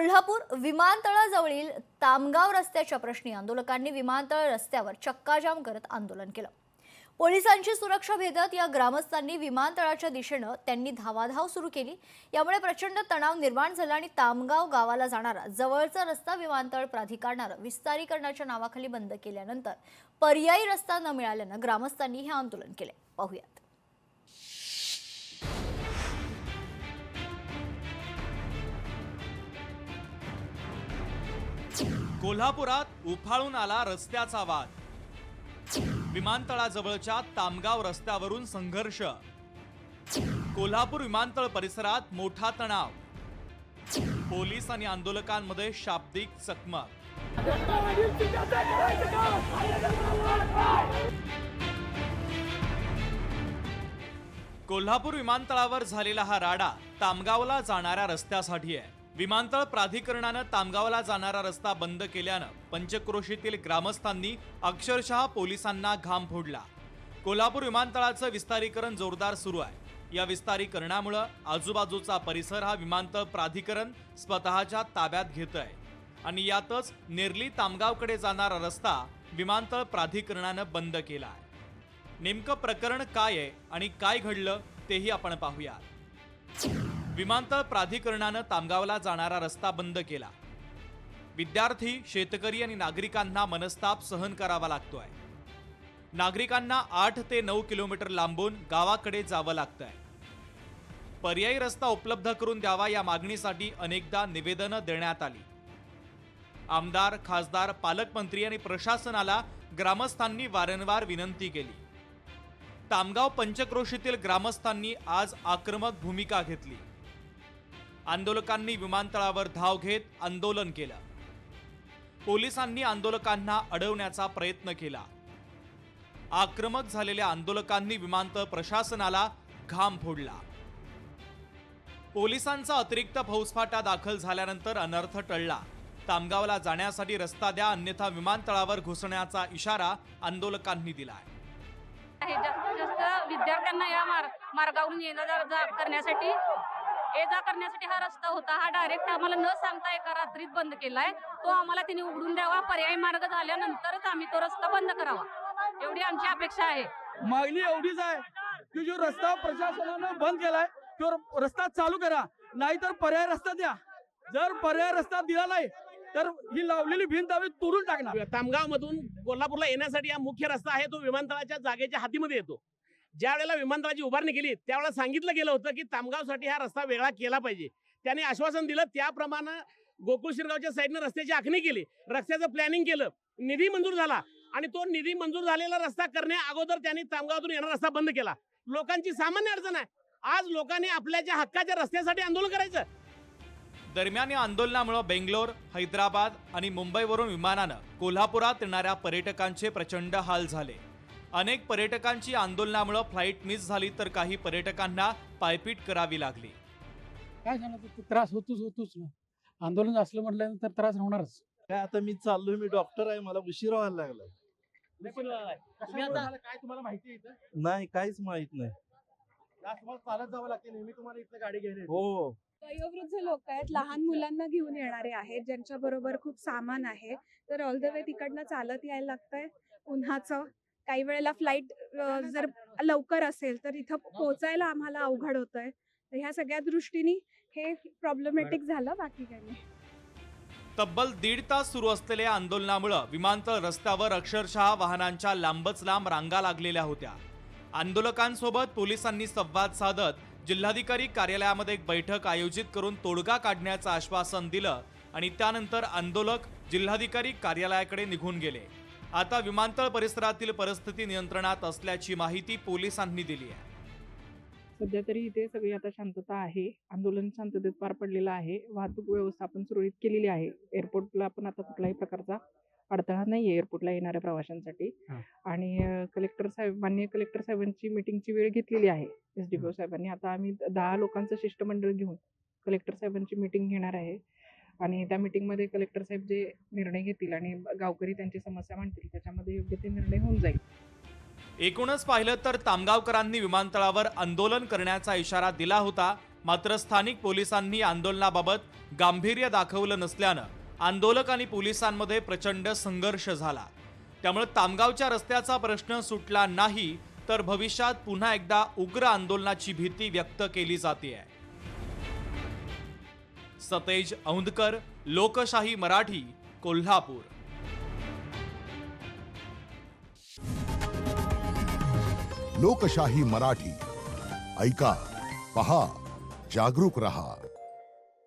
कोल्हापूर विमानतळाजवळील तामगाव रस्त्याच्या प्रश्नी आंदोलकांनी विमानतळ रस्त्यावर चक्काजाम करत आंदोलन केलं. पोलिसांची सुरक्षा भेदत या ग्रामस्थांनी विमानतळाच्या दिशेनं त्यांनी धावाधाव सुरू केली. यामुळे प्रचंड तणाव निर्माण झाला आणि तामगाव गावाला जाणारा जवळचा रस्ता विमानतळ प्राधिकरणानं विस्तारीकरणाच्या नावाखाली बंद केल्यानंतर पर्यायी रस्ता न मिळाल्यानं ग्रामस्थांनी हे आंदोलन केले. पाहूयात. कोल्हापुरात उफाळून आला रस्त्याचा वाद. विमानतळाजवळच्या तामगाव रस्त्यावरून संघर्ष. कोल्हापूर विमानतळ परिसरात मोठा तणाव. पोलीस आणि आंदोलकांमध्ये शाब्दिक चकमक. कोल्हापूर विमानतळावर झालेला हा राडा तामगावला जाणाऱ्या रस्त्यासाठी आहे विमानतळ प्राधिकरणानं तामगावला जाणारा रस्ता बंद केल्यानं पंचक्रोशीतील ग्रामस्थांनी अक्षरशः पोलिसांना घाम फोडला. कोल्हापूर विमानतळाचं विस्तारीकरण जोरदार सुरू आहे. या विस्तारीकरणामुळं आजूबाजूचा परिसर हा विमानतळ प्राधिकरण स्वतःच्या ताब्यात घेत आहे आणि यातच नेरली तामगावकडे जाणारा रस्ता विमानतळ प्राधिकरणानं बंद केला आहे नेमकं प्रकरण काय आहे आणि काय घडलं तेही आपण पाहूया विमानतळ प्राधिकरणानं तामगावला जाणारा रस्ता बंद केला. विद्यार्थी शेतकरी आणि नागरिकांना मनस्ताप सहन करावा लागतोय. नागरिकांना आठ ते नऊ किलोमीटर लांबून गावाकडे जावं लागतंय. पर्यायी रस्ता उपलब्ध करून द्यावा या मागणीसाठी अनेकदा निवेदनं देण्यात आली. आमदार खासदार पालकमंत्री आणि प्रशासनाला ग्रामस्थांनी वारंवार विनंती केली. तामगाव पंचक्रोशीतील ग्रामस्थांनी आज आक्रमक भूमिका घेतली. आंदोलकांनी विमानतळावर धाव घेत आंदोलन केलं. पोलिसांनी आंदोलकांना अडवण्याचा प्रयत्न केला. आक्रमक झालेल्या आंदोलकांनी विमानतळ प्रशासनाला घाम फोडला. पोलिसांचा अतिरिक्त फौजफाटा दाखल झाल्यानंतर अनर्थ टळला. तामगावला जाण्यासाठी रस्ता द्या अन्यथा विमानतळावर घुसण्याचा इशारा आंदोलकांनी दिलाय. जास्तीत जास्त विद्यार्थ्यांना या मार्गावरून येणं करण्यासाठी ये जा करण्यासाठी हा रस्ता होता. हा डायरेक्ट आम्हाला न सांगता एका रात्रीत बंद केलाय. तो आम्हाला त्यांनी उघडून द्यावा. पर्यायी मार्ग झाल्यानंतरच आम्ही तो रस्ता बंद करावा. एवढी आमची अपेक्षा आहे. मागणी एवढीच आहे की जो रस्ता प्रशासनानं बंद केलाय तो रस्ता चालू करा. नाहीतर पर्याय रस्ता द्या. जर पर्याय रस्ता दिला नाही तर ही लावलेली भिंत आम्ही तोडून टाकणार. तामगाव मधून कोल्हापूरला येण्यासाठी हा मुख्य रस्ता आहे तो विमानतळाच्या जागेच्या हातीमध्ये येतो. ज्या वेळेला विमानतळाची उभारणी केली त्यावेळेला सांगितलं गेलं होतं की तामगावसाठी हा रस्ता वेगळा केला पाहिजे. त्याने आश्वासन दिलं त्याप्रमाणे गोकुळ शिरगावच्या साईडनं रस्त्याची आखणी केली. रस्त्याचं प्लॅनिंग केलं. निधी मंजूर झाला आणि तो निधी मंजूर झालेला रस्ता करण्या अगोदर त्यांनी तामगावातून येणारा रस्ता बंद केला. लोकांची सामान्य अडचण आहे. आज लोकांनी आपल्या ज्या हक्काच्या रस्त्यासाठी आंदोलन करायचं. दरम्यान या आंदोलनामुळे बेंगलोर हैदराबाद आणि मुंबईवरून विमानानं कोल्हापुरात येणाऱ्या पर्यटकांचे प्रचंड हाल झाले. अनेक पर्यटकांची आंदोलनामुळे फ्लाईट मिस झाली तर काही पर्यटकांना पायपीट करावी लागली. काय झालं तर त्रास होतोच होतोच ना. आंदोलन असलं म्हटल्यानंतर त्रास होणारच. काय आता मी चाललोय मी डॉक्टर आहे मला उशीर व्हायला काय तुम्हाला माहिती आहे नाही काहीच माहीत नाही. तुम्हाला चालत जावं लागते नेहमी तुम्हाला इथलं गाडी घ्यायला. हो. वयोवृद्ध लोक आहेत लहान मुलांना घेऊन येणारे आहेत ज्यांच्या बरोबर खूप सामान आहे. तर ऑल द वे तिकडनं चालत यायला लागतंय. उन्हाचं काही वेळेला फ्लाईट जर लवकर असेल तर इथं पोहोचायला आम्हाला अवघड होतंय. तर ह्या सगळ्या दृष्टीने हे प्रॉब्लेमॅटिक झालं बाकी काही नाही. तब्बल दीड तास सुरू असलेल्या आंदोलनामुळे विमानतळ रस्त्यावर अक्षरशः वाहनांच्या लांबच लांब रांगा लागलेल्या होत्या. आंदोलकांसोबत पोलिसांनी संवाद साधत जिल्हाधिकारी कार्यालयामध्ये एक बैठक आयोजित करून तोडगा काढण्याचं आश्वासन दिलं आणि त्यानंतर आंदोलक जिल्हाधिकारी कार्यालयाकडे निघून गेले. आता विमानतळ परिसरातील परिस्थिती नियंत्रणात असल्याची माहिती पोलिसांनी दिली आहे. सध्या तरी इथे सगळी आता शांतता आहे. आंदोलन शांततेत पार पडलेलं आहे. वाहतूक व्यवस्था आपण सुरळीत केलेली आहे. एअरपोर्टला पण आता कुठलाही प्रकारचा अडथळा नाही आहे एअरपोर्टला येणाऱ्या प्रवाशांसाठी. आणि कलेक्टर साहेब माननीय कलेक्टर साहेबांची मिटिंगची वेळ घेतलेली आहे. एस डी पी साहेबांनी. आता आम्ही दहा लोकांचं शिष्टमंडळ घेऊन कलेक्टर साहेबांची मिटिंग घेणार आहे. आणि त्या मिटिंगमध्ये कलेक्टर साहेब जे निर्णय घेतील आणि गावकरी त्यांची समस्या मांडतील त्याच्यामध्ये योग्य ते निर्णय होऊन जाईल. एकूणच पाहिलं तर तामगावकरांनी विमानतळावर आंदोलन करण्याचा इशारा दिला होता मात्र स्थानिक पोलिसांनी आंदोलनाबाबत गांभीर्य दाखवलं नसल्यानं आंदोलक आणि पोलिसांमध्ये प्रचंड संघर्ष झाला. त्यामुळे तामगावच्या रस्त्याचा प्रश्न सुटला नाही तर भविष्यात पुन्हा एकदा उग्र आंदोलनाची भीती व्यक्त केली जाते आहे सतेज औंधकर लोकशाही मराठी कोल्हापूर. लोकशाही मराठी ऐका पहा जागरूक रहा.